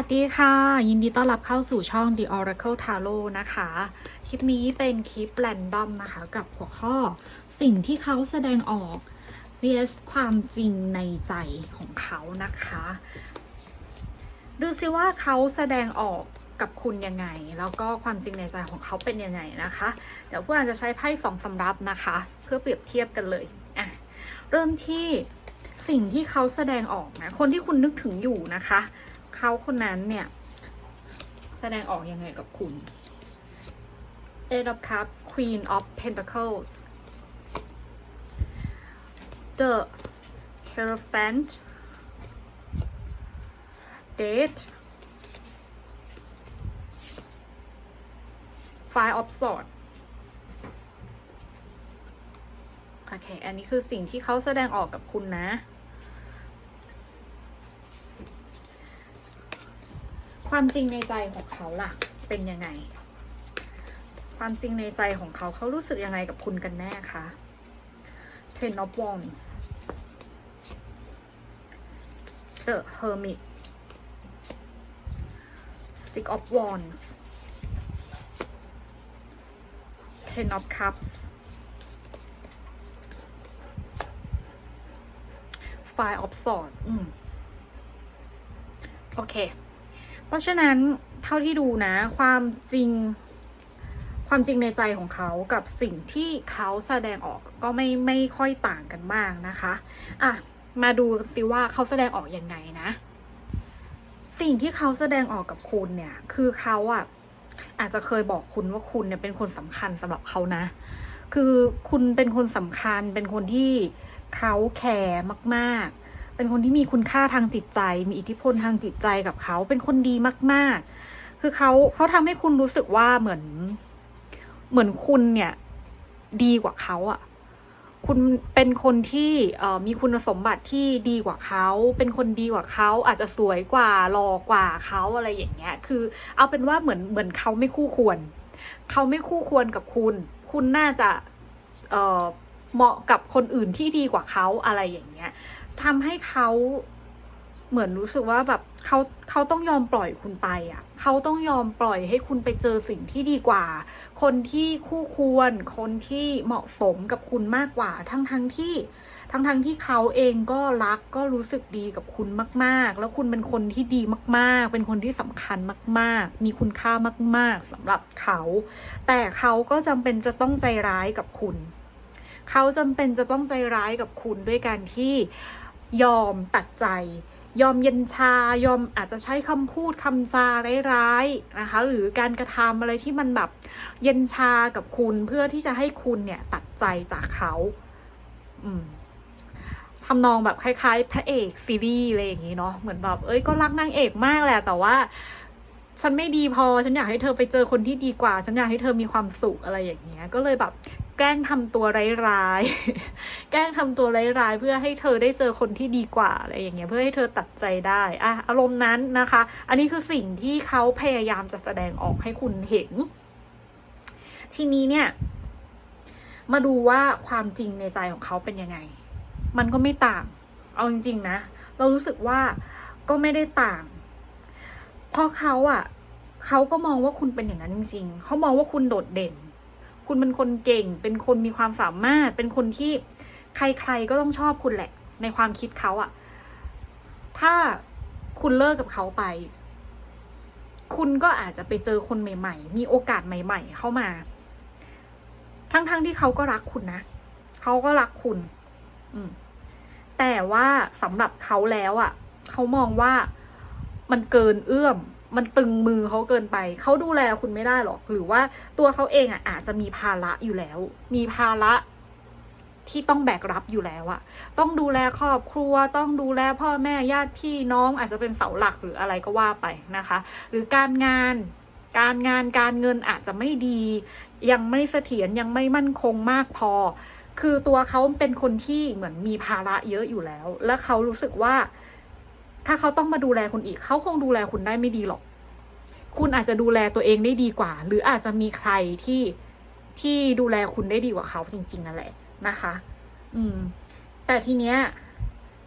สวัสดีค่ะ ยินดีต้อนรับเข้าสู่ช่อง The Oracle Tarot นะคะ คลิปนี้เป็นคลิปแรนดอมนะคะ กับหัวข้อสิ่งที่เขาแสดงออก vs ความจริงในใจของเขานะคะ ดูซิว่าเขาแสดงออกกับคุณยังไง แล้วก็ความจริงในใจของเขาเป็นยังไงนะคะ เดี๋ยวเพื่อนจะใช้ไพ่สองสำรับนะคะ เพื่อเปรียบเทียบกันเลยอะเริ่มที่สิ่งที่เขาแสดงออกนะคนที่คุณนึกถึงอยู่นะคะ เขาคนนั้นเนี่ย แสดงออกยังไงกับคุณ Eight of Cups Queen of Pentacles The Hierophant Date Five of Swords โอเค อันนี้คือสิ่งที่เขาแสดงออกกับคุณนะ ความจริงในใจของเขาล่ะ เป็นยังไง ความจริงในใจของเขาเขารู้สึกยังไงกับคุณกันแน่คะ Ten of Wands The Hermit Six of Wands Ten of Cups Five of Swords อืม โอเค เพราะฉะนั้นเท่าที่ดูนะ ความจริง ความจริงในใจของเขากับสิ่งที่เขาแสดงออกก็ไม่ไม่ค่อยต่างกันมากนะคะอะมาดูสิว่าเขาแสดงออกยังไงนะ สิ่งที่เขาแสดงออกกับคุณเนี่ย คือเขาอะอาจจะเคยบอกคุณว่าคุณเนี่ยเป็นคนสำคัญสำหรับเขานะ คือคุณเป็นคนสำคัญเป็นคนที่เขาแคร์มาก เป็นคนที่มีคุณค่าทางจิตใจ มีอิทธิพลทางจิตใจกับเขา เป็นคนดีมาก ๆ คือเขาเขาทำให้คุณรู้สึกว่าเหมือน เหมือนคุณเนี่ย ดีกว่าเขาอะคุณเป็นคนที่มีคุณสมบัติที่ดีกว่าเขา เป็นคนดีกว่าเขา อาจจะสวยกว่าหล่อกว่าเขาอะไรอย่างเงี้ย คือ เอาเป็นว่าเหมือนเหมือนเขาไม่คู่ควร เขาไม่คู่ควรกับคุณ คุณน่าจะเเหมาะกับคนอื่นที่ดีกว่าเขาอะไรอย่างเงี้ย ทำให้เขาเหมือนรู้สึกว่าแบบเขาเขาต้องยอมปล่อยคุณไปอะเขาต้องยอมปล่อยให้คุณไปเจอสิ่งที่ดีกว่า คนที่คู่ควร คนที่เหมาะสมกับคุณมากกว่า ทั้งทั้งที่ทั้งทั้งที่เขาเองก็รักก็รู้สึกดีกับคุณมาก ๆ แล้วคุณเป็นคนที่ดีมาก ๆ เป็นคนที่สำคัญมาก ๆ มีคุณค่ามาก ๆสำหรับเขา แต่เขาก็จำเป็นจะต้องใจร้ายกับคุณ เขาจำเป็นจะต้องใจร้ายกับคุณด้วยการที่ ยอมตัดใจ ยอมเย็นชายอมอาจจะใช้คำพูดคำจาร้ายๆนะคะ หรือการกระทำอะไรที่มันแบบเย็นชากับคุณเพื่อที่จะให้คุณเนี่ยตัดใจจากเขาอืมทำนองแบบคล้ายๆ พระเอกซีรีส์อะไรอย่างงี้เนาะเหมือนแบบเอ้ยก็รักนางเอกมากแหละแต่ว่า ฉันไม่ดีพอฉันอยากให้เธอไปเจอคนที่ดีกว่า ฉันอยากให้เธอมีความสุขอะไรอย่างเงี้ย ก็เลยแบบ แกล้งทำตัวร้ายๆ แกล้งทำตัวร้ายๆ เพื่อให้เธอได้เจอคนที่ดีกว่าอะไรอย่างเงี้ยเพื่อให้เธอตัดใจได้อะอารมณ์นั้นนะคะ อันนี้คือสิ่งที่เขาพยายามจะแสดงออกให้คุณเห็น ทีนี้เนี่ย มาดูว่าความจริงในใจของเขาเป็นยังไง มันก็ไม่ต่าง เอาจริงๆนะ เรารู้สึกว่าก็ไม่ได้ต่าง เพราะเขาอะเขาก็มองว่าคุณเป็นอย่างนั้นจริงๆ เขามองว่าคุณโดดเด่น คุณเป็นคนเก่ง เป็นคนมีความสามารถ เป็นคนที่ใครๆก็ต้องชอบคุณแหละ ในความคิดเขาอะถ้าคุณเลิกกับเขาไป คุณก็อาจจะไปเจอคนใหม่ ๆ มีโอกาสใหม่ ๆ เข้ามา ทั้งๆทที่เขาก็รักคุณนะ เขาก็รักคุณ อืม แต่ว่าสำหรับเขาแล้วอะเขามองว่ามันเกินเอื้อม มันตึงมือเขาเกินไป เขาดูแลคุณไม่ได้หรอก หรือว่าตัวเขาเองอะอาจจะมีภาระอยู่แล้ว มีภาระที่ต้องแบกรับอยู่แล้วอะต้องดูแลครอบครัว ต้องดูแลพ่อแม่ญาติพี่น้องอาจจะเป็นเสาหลักหรืออะไรก็ว่าไปนะคะ หรือการงาน การงานการเงินอาจจะไม่ดี ยังไม่เสถียรยังไม่มั่นคงมากพอ คือตัวเขาเป็นคนที่เหมือนมีภาระเยอะอยู่แล้ว และเขารู้สึกว่า ถ้าเขาต้องมาดูแลคุณอีก เขาคงดูแลคุณได้ไม่ดีหรอก คุณอาจจะดูแลตัวเองได้ดีกว่า หรืออาจจะมีใครที่ที่ดูแลคุณได้ดีกว่าเขาจริง ๆนั่นแหละนะคะ อืม แต่ทีเนี้ย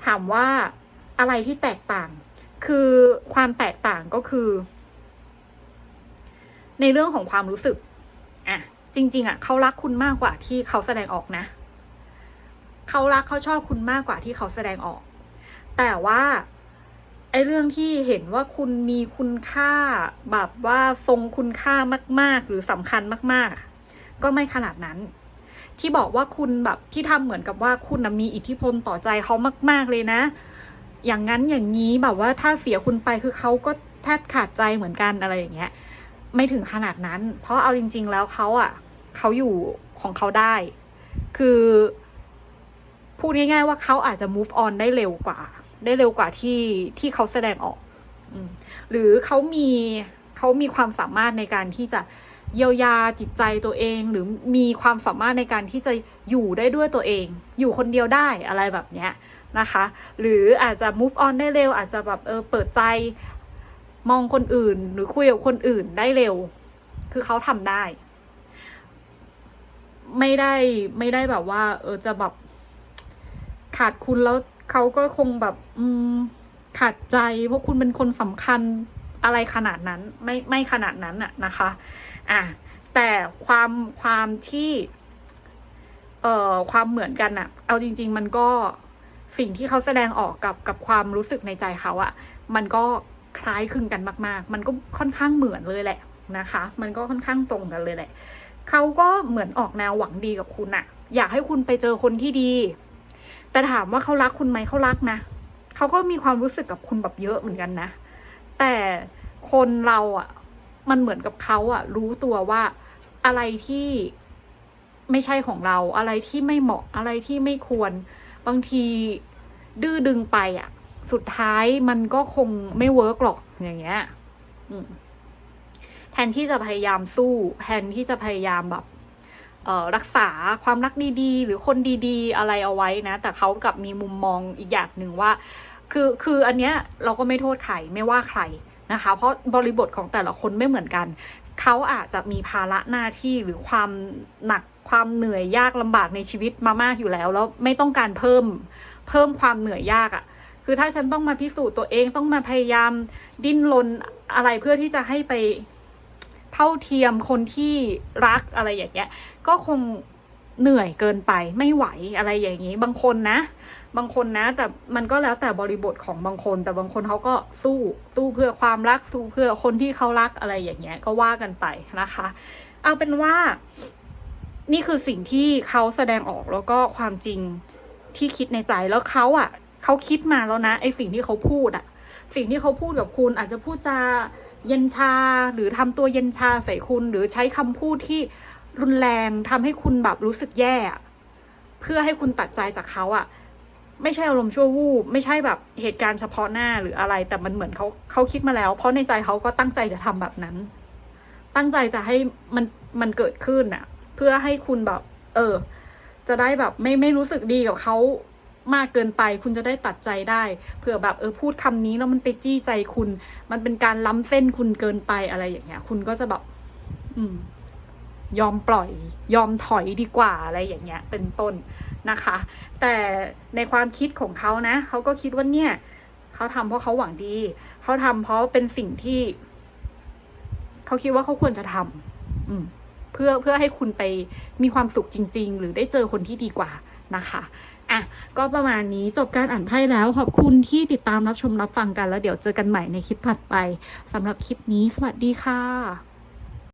ถามว่าอะไรที่แตกต่าง คือความแตกต่างก็คือ ในเรื่องของความรู้สึก อะ จริง ๆ อะ เขารักคุณมากกว่าที่เขาแสดงออกนะ เขารักเขาชอบคุณมากกว่าที่เขาแสดงออก แต่ว่า ไอเรื่องที่เห็นว่าคุณมีคุณค่าแบบว่าทรงคุณค่ามาก ๆ หรือสำคัญมาก ๆ ก็ไม่ขนาดนั้น ที่บอกว่าคุณแบบที่ทำเหมือนกับว่าคุณมีอิทธิพลต่อใจเขามาก ๆ เลยนะ อย่างนั้นอย่างนี้แบบว่าถ้าเสียคุณไปคือเขาก็แทบขาดใจเหมือนกันอะไรอย่างเงี้ย ไม่ถึงขนาดนั้น เพราะเอาจริง ๆ แล้วเขาอะเขาอยู่ของเขาได้ คือพูดง่าย ๆ ว่าเขาอาจจะ move on ได้เร็วกว่า ได้เร็วกว่าที่ที่เขาแสดงออกอืมหรือเขามีเขามีความสามารถในการที่จะเยียวยาจิตใจตัวเอง หรือมีความสามารถในการที่จะอยู่ได้ด้วยตัวเอง อยู่คนเดียวได้อะไรแบบเนี้ยนะคะ หรืออาจจะ move on ได้เร็ว อาจจะแบบเออเปิดใจมองคนอื่น หรือคุยกับคนอื่นได้เร็ว คือเขาทำได้ ไม่ได้ไม่ได้แบบว่า เออจะแบบขาดคุณแล้ว เขาก็คงแบบอืมขาดใจเพราะคุณเป็นคนสำคัญอะไรขนาดนั้นไม่ไม่ขนาดนั้นอะนะคะอะแต่ความความที่เอ่อความเหมือนกันอะเอาจริง ๆ มันก็สิ่งที่เขาแสดงออกกับกับความรู้สึกในใจเขาอะมันก็คล้ายคลึงกันมาก ๆ มันก็ค่อนข้างเหมือนเลยแหละนะคะ มันก็ค่อนข้างตรงกันเลยแหละเขาก็เหมือนออกแนวหวังดีกับคุณอะอยากให้คุณไปเจอคนที่ดี แต่ถามว่าเขารักคุณไหมเขารักนะเขาก็มีความรู้สึกกับคุณแบบเยอะเหมือนกันนะ แต่คนเราอะ่ะ มันเหมือนกับเขาอะ่ะ รู้ตัวว่าอะไรที่ไม่ใช่ของเรา อะไรที่ไม่เหมาะอะไรที่ไม่ควร บางทีดื้อดึงไปอะ่ะ สุดท้ายมันก็คงไม่เวิร์กหรอกอย่างเงี้ยอืมแทนที่จะพยายามสู้ แทนที่จะพยายามแบบ รักษาความรักดีๆ หรือคนดีๆ อะไรเอาไว้นะ แต่เขากับมีมุมมองอีกอย่างหนึ่งว่า คือคืออันเนี้ยเราก็ไม่โทษใครไม่ว่าใครนะคะ เพราะบริบทของแต่ละคนไม่เหมือนกัน เขาอาจจะมีภาระหน้าที่หรือความหนักความเหนื่อยยากลำบากในชีวิตมามากอยู่แล้ว แล้วไม่ต้องการเพิ่มเพิ่มความเหนื่อยยากอะ่ะ คือถ้าฉันต้องมาพิสูจน์ตัวเองต้องมาพยายามดิ้นรนอะไรเพื่อที่จะให้ไป เท่าเทียมคนที่รักอะไรอย่างเงี้ยก็คงเหนื่อยเกินไปไม่ไหวอะไรอย่างนี้ บางคนนะ บางคนนะ แต่มันก็แล้วแต่บริบทของบางคน แต่บางคนเขาก็สู้สู้เพื่อความรักสู้เพื่อคนที่เขารักอะไรอย่างเงี้ย ก็ว่ากันไปนะคะ เอาเป็นว่า นี่คือสิ่งที่เขาแสดงออกแล้วก็ความจริงที่คิดในใจแล้วเขาอะเขาคิดมาแล้วนะไอสิ่งที่เขาพูดอะ สิ่งที่เขาพูดกับคุณอาจจะพูดจา เย็นชาหรือทำตัวเย็นชาใส่คุณหรือใช้คำพูดที่รุนแรงทำให้คุณแบบรู้สึกแย่ เพื่อให้คุณตัดใจจากเขาอะ ไม่ใช่อารมณ์ชั่ววูบไม่ใช่แบบเหตุการณ์เฉพาะหน้าหรืออะไร แต่มันเหมือนเขาเขาคิดมาแล้ว เพราะในใจเขาก็ตั้งใจจะทำแบบนั้น ตั้งใจจะให้มันมันเกิดขึ้นอะ เพื่อให้คุณแบบ เออ จะได้แบบไม่ไม่รู้สึกดีกับเขา มากเกินไป คุณจะได้ตัดใจได้เผื่อแบบเออพูดคำนี้แล้วมันไปจี้ใจคุณ มันเป็นการล้ำเส้นคุณเกินไปอะไรอย่างเงี้ย คุณก็จะแบบอืม ยอมปล่อย ยอมถอยดีกว่าอะไรอย่างเงี้ย เป็นต้นนะคะ แต่ในความคิดของเขานะเขาก็คิดว่าเนี่ยเขาทำเพราะเขาหวังดีเขาทำเพราะเป็นสิ่งที่เขาคิดว่าเขาควรจะทำอืม เพื่อเพื่อให้คุณไปมีความสุขจริง ๆ หรือได้เจอคนที่ดีกว่านะคะ อะก็ประมาณนี้จบการอ่านไพ่แล้วขอบคุณที่ติดตามรับชมรับฟังกันแล้วเดี๋ยวเจอกันใหม่ในคลิปถัดไปสำหรับคลิปนี้ สวัสดีค่ะ